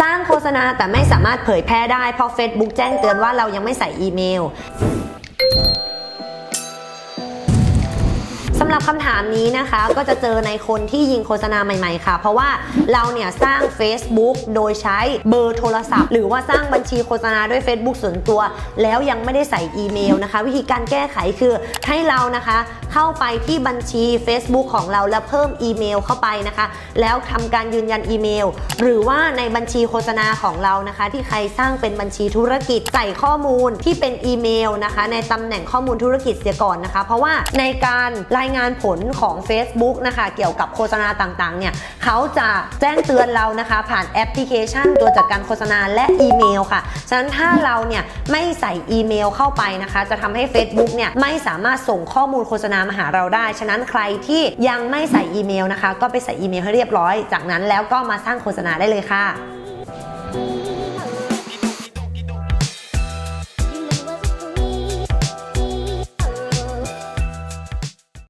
สร้างโฆษณาแต่ไม่สามารถเผยแพร่ได้เพราะ Facebook แจ้งเตือนว่าเรายังไม่ใส่อีเมล สำหรับคำถามนี้นะคะก็จะเจอในคนที่ยิงโฆษณาใหม่ๆค่ะ เพราะว่าเราเนี่ยสร้าง Facebook โดยใช้เบอร์โทรศัพท์ หรือว่าสร้างบัญชีโฆษณาด้วย Facebook ส่วนตัว แล้วยังไม่ได้ใส่อีเมลนะคะ วิธีการแก้ไขคือให้เรานะคะเข้าไปที่บัญชี Facebook ของเราแล้วเพิ่มอีเมลเข้าไปนะคะ แล้วทำการยืนยันอีเมล หรือว่าในบัญชีโฆษณาของเรานะคะ ที่ใครสร้างเป็นบัญชีธุรกิจใส่ข้อมูลที่เป็นอีเมลนะคะ ในตำแหน่งข้อมูลธุรกิจเสียก่อนนะคะ เพราะว่าในการรายงานผลของ Facebook นะคะ เกี่ยวกับโฆษณาต่างๆ เนี่ยเขาจะแจ้งเตือนเรานะคะ ผ่านแอปพลิเคชัน ตัวจัดการโฆษณาและอีเมลค่ะ ฉะนั้นถ้าเราเนี่ยไม่ใส่อีเมลเข้าไปนะคะ จะทำให้ Facebook เนี่ยไม่สามารถส่งข้อมูลโฆษณามาหาเราได้ ฉะนั้นใครที่ยังไม่ใส่อีเมลนะคะ ก็ไปใส่อีเมลให้เรียบร้อย จากนั้นแล้วก็มาสร้างโฆษณาได้เลยค่ะ